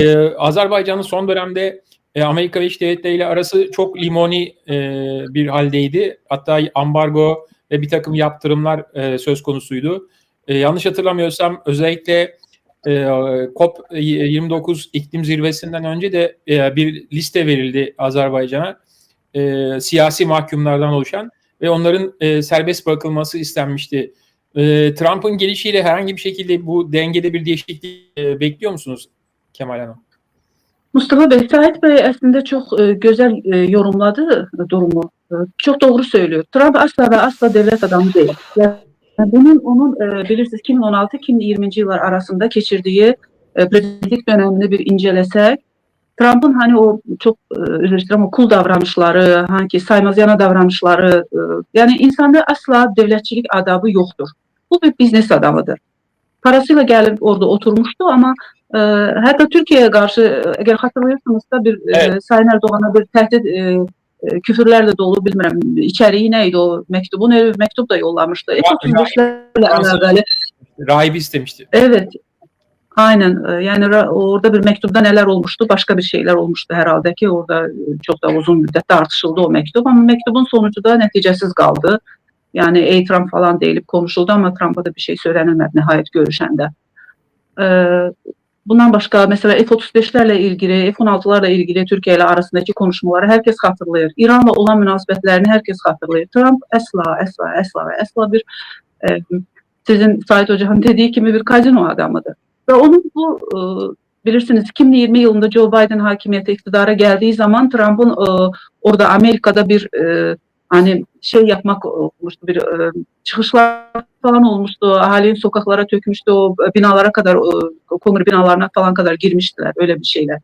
e, Azerbaycan'ın son dönemde e, Amerika Devletleri ile arası çok limoni e, bir haldeydi. Hatta ambargo ve bir takım yaptırımlar e, söz konusuydu. E, yanlış hatırlamıyorsam özellikle e, COP29 iklim zirvesinden önce de e, bir liste verildi Azerbaycan'a e, siyasi mahkumlardan oluşan ve onların e, serbest bırakılması istenmişti. E, Trump'ın gelişiyle herhangi bir şekilde bu dengede bir değişiklik e, bekliyor musunuz Kemal Hanım? Mustafa Bey, Bey aslında çok e, güzel e, yorumladı durumu. E, çok doğru söylüyor. Trump asla ve asla devlet adamı değil. Bunun onun e, bilirsiniz 2016-2020 yıllar arasında geçirdiği e, prezidentlik dönemini bir incelesek Trump'ın hani o çok e, özür dilerim o kul davranışları, hangi saymaz yana davranışları yani insanda asla devletçilik adabı yoktur. Bu bir biznes adamıdır. Parasıyla gelip orada oturmuştu ama e, hatta Türkiye'ye karşı eğer hatırlıyorsanız da bir evet. e, Sayın Erdoğan'a bir tehdit e, e, küfürlerle dolu bilmiyorum içeriği neydi o mektubun öyle bir mektup da yollamıştı. F-35'lerle alakalı. Rahibi istemişti. Evet. Aynen yani orada bir mektupta neler olmuştu başka bir şeyler olmuştu herhalde ki orada çok da uzun müddet tartışıldı o mektup ama mektubun sonucu da neticesiz kaldı. Yani ey Trump falan değilip konuşuldu ama Trump'a da bir şey söylenilmedi nihayet görüşende. Ee, bundan başka mesela F-35'lerle ilgili, F-16'larla ilgili Türkiye ile arasındaki konuşmaları herkes hatırlıyor. İran'la olan münasebetlerini herkes hatırlıyor. Trump asla, asla, asla ve asla bir e, sizin Sait Hoca'nın dediği gibi bir kazino adamıdır. Ve onun bu e, bilirsiniz 2020 yılında Joe Biden hakimiyete iktidara geldiği zaman Trump'ın e, orada Amerika'da bir e, hani şey yapmak olmuştu bir e, çıkışlar falan olmuştu. Ahalinin sokaklara tökmüştü. O binalara kadar o konur binalarına falan kadar girmiştiler öyle bir şeyler.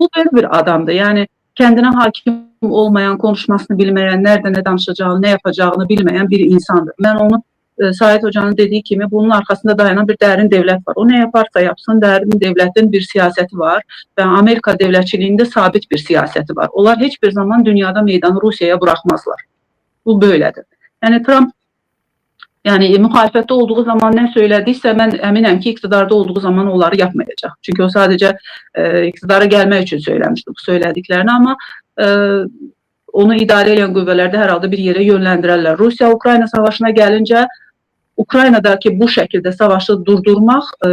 Bu böyle bir adamdı. Yani kendine hakim olmayan, konuşmasını bilmeyen, nerede ne danışacağını, ne yapacağını bilmeyen bir insandı. Ben onu e, Sait Hoca'nın dediği gibi bunun arkasında dayanan bir derin devlet var. O ne yaparsa yapsın derin devletin bir siyaseti var ve Amerika devletçiliğinde sabit bir siyaseti var. Onlar hiçbir zaman dünyada meydanı Rusya'ya bırakmazlar. Bu böyledir. Yani Trump yani muhalefette olduğu zaman ne söylediyse ben eminim ki iktidarda olduğu zaman onları yapmayacak. Çünkü o sadece e, iktidara gelme için söylemişti bu söylediklerini ama e, onu idare eden qüvvələr də hər bir yere yönlendirirler. Rusya-Ukrayna savaşına gelince Ukraynadaki bu şekilde savaşı durdurmak e,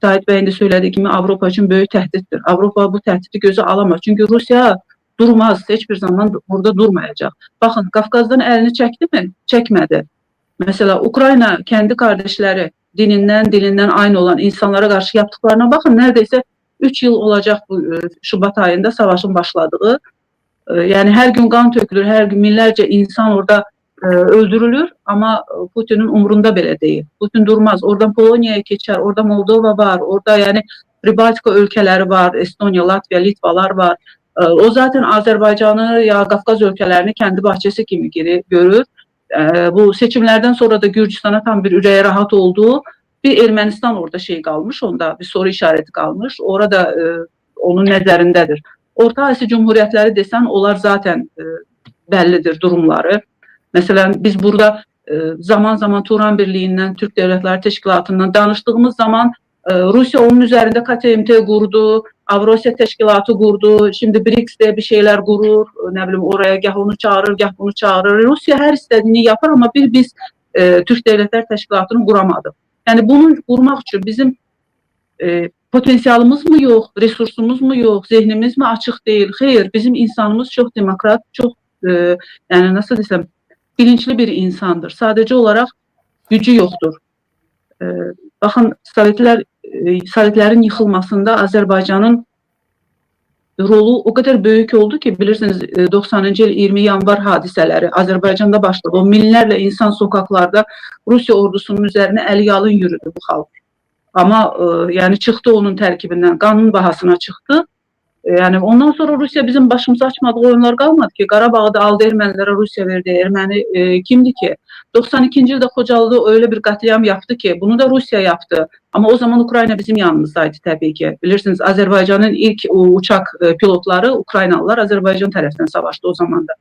Sait Bey'in de söylediği gibi Avropa için büyük tehdittir. Avropa bu tehdidi göze alamaz. Çünkü Rusya durmaz. Hiçbir zaman burada durmayacak. Bakın Kafkaz'dan elini çekti mi? Çekmedi. Mesela Ukrayna kendi kardeşleri dininden dilinden aynı olan insanlara karşı yaptıklarına bakın neredeyse 3 yıl olacak bu e, Şubat ayında savaşın başladığı. E, yani her gün kan tökülür, her gün binlerce insan orada e, öldürülür ama Putin'in umurunda bile değil. Putin durmaz. Oradan Polonya'ya geçer, orada Moldova var, orada yani Pribaltika ülkeleri var, Estonya, Latvia, Litvalar var. O zaten Azerbaycan'ı ya Kafkaz ülkelerini kendi bahçesi gibi görür. Bu seçimlerden sonra da Gürcistan'a tam bir üreye rahat olduğu bir Ermenistan orada şey kalmış, onda bir soru işareti kalmış. Orada onun nezərindedir. Orta Asya Cumhuriyetleri desen onlar zaten bellidir durumları. Mesela biz burada zaman zaman Turan Birliği'nden, Türk Devletleri Teşkilatı'ndan danıştığımız zaman Rusya onun üzerinde KTMT kurdu, Avrasya Teşkilatı kurdu, şimdi BRICS diye bir şeyler kurur, ne bileyim oraya gah onu çağırır, gah bunu çağırır. Rusya her istediğini yapar ama bir biz e, Türk Devletler Teşkilatı'nı kuramadık. Yani bunu kurmak için bizim e, potansiyelimiz mi yok, resursumuz mu yok, zihnimiz mi açık değil? Hayır, bizim insanımız çok demokrat, çok e, yani nasıl desem bilinçli bir insandır. Sadece olarak gücü yoktur. E, bakın Sovetler e, Sovetlerin yıkılmasında Azerbaycan'ın rolu o kadar büyük oldu ki bilirsiniz 90. yıl 20 yanvar hadiseleri Azerbaycan'da başladı. O minlerle insan sokaklarda Rusya ordusunun üzerine el yalın yürüdü bu halk. Ama e, yani çıktı onun terkibinden kanun bahasına çıktı. E, yani ondan sonra Rusya bizim başımıza açmadığı oyunlar kalmadı ki. Qarabağda aldı Ermənilere Rusya verdi. Ermeni e, kimdi ki? 92. yılda Kocalı'da öyle bir katliam yaptı ki bunu da Rusya yaptı. Ama o zaman Ukrayna bizim yanımızdaydı tabii ki. Bilirsiniz Azerbaycan'ın ilk uçak e, pilotları Ukraynalılar Azerbaycan tarafından savaştı o zaman da.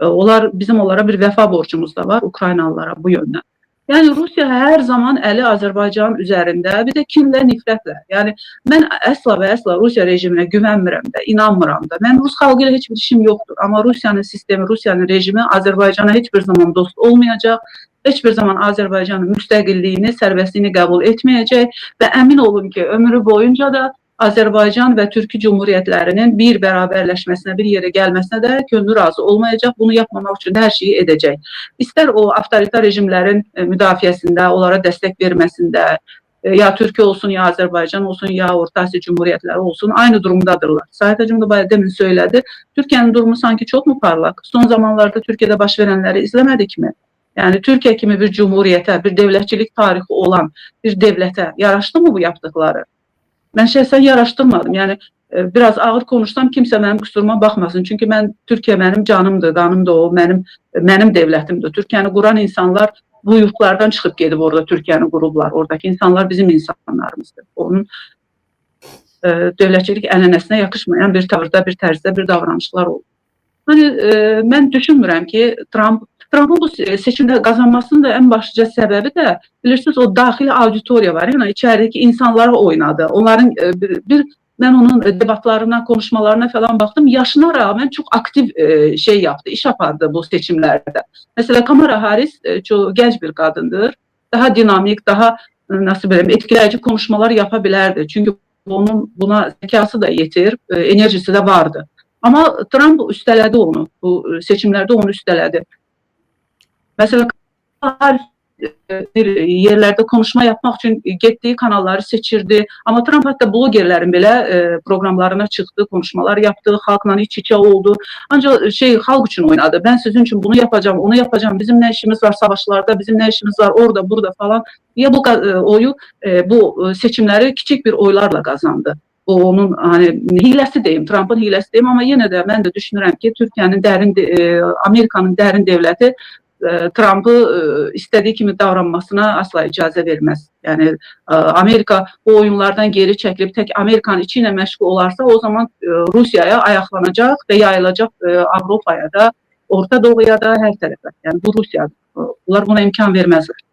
E, onlar bizim onlara bir vefa borcumuz da var Ukraynalılara bu yönden. Yani Rusya her zaman eli Azərbaycan üzərində, bir də kinlə, nifrətlə. Yəni mən əsla və əsla Rusiya rejiminə güvənmirəm də, inanmıram da. Mən Rus xalqı ilə heç bir işim yoxdur. Amma Rusiyanın sistemi, Rusiyanın rejimi Azərbaycana heç bir zaman dost olmayacaq. Heç bir zaman Azərbaycanın müstəqilliyini, sərbəstliyini qəbul etməyəcək və əmin olun ki, ömrü boyunca da Azərbaycan və Türkiyə Cumhuriyyətlərinin bir bərabərləşməsinə, bir yerə gəlməsinə də könlü razı olmayacaq. Bunu yapmamaq üçün hər şeyi edəcək. İstər o avtoritar rejimlərin e, müdafiəsində, onlara dəstək verməsində, e, ya Türkiyə olsun, ya Azərbaycan olsun, ya Orta Asiya Cumhuriyyətləri olsun, aynı durumdadırlar. Sahit Hacım da bayağı demin söyledi. Türkiye'nin durumu sanki çok mu parlak? Son zamanlarda Türkiye'de baş verenleri izlemedik mi? Yani Türkiye kimi bir cumhuriyete, bir devletçilik tarihi olan bir devlete yaraştı mı bu yaptıkları? Ben şahsen yaraştırmadım. Yani e, biraz ağır konuşsam kimse benim kusuruma bakmasın. Çünkü ben Türkiye benim canımdı, kanımdı o, benim benim devletimdi. Türkiye'ni kuran insanlar bu yurtlardan çıkıp gelip orada Türkiye'ni kurublar. Oradaki insanlar bizim insanlarımızdır. Onun e, devletçilik ənənəsinə yakışmayan bir tavırda, bir tərzdə, bir davranışlar oldu. Hani e, mən düşünmürəm ki, Trump Trump'ın bu se- seçimdə qazanmasının da ən başlıca səbəbi də bilirsiniz o daxili auditoriya var. Yəni içəridəki insanlara oynadı. Onların e, bir, bir ben onun e, debatlarına, konuşmalarına falan baktım. Yaşına rağmen çok aktif e, şey yaptı, iş yapardı bu seçimlerde. Mesela Kamala Harris e, çok genç bir kadındır. Daha dinamik, daha e, nasıl bileyim etkileyici konuşmalar yapabilirdi. Çünkü onun buna zekası da yetir, e, enerjisi de vardı. Ama Trump üsteledi onu. Bu e, seçimlerde onu üsteledi. Mesela e, bir yerlerde konuşma yapmak için gittiği kanalları seçirdi. Ama Trump hatta blogerlerin bile e, programlarına çıktı, konuşmalar yaptı, halkla iç içe oldu. Ancak şey halk için oynadı. Ben sizin için bunu yapacağım, onu yapacağım. Bizim ne işimiz var savaşlarda, bizim ne işimiz var orada, burada falan. Ya bu e, oyu, e, bu e, seçimleri küçük bir oylarla kazandı. O onun hani hilesi deyim, Trump'ın hilesi deyim ama yine de ben de düşünürüm ki Türkiye'nin derin, de- e, Amerika'nın derin devleti e, Trump'ı e, istediği kimi davranmasına asla icazə verməz. Yəni e, Amerika bu oyunlardan geri çəkilib tək Amerikanın içi ilə məşğul olarsa o zaman e, Rusiyaya ayaqlanacaq və yayılacaq e, Avropaya da, Orta Doğuya da hər tərəfə. Yəni bu Rusiyadır. Bunlar buna imkan verməzlər.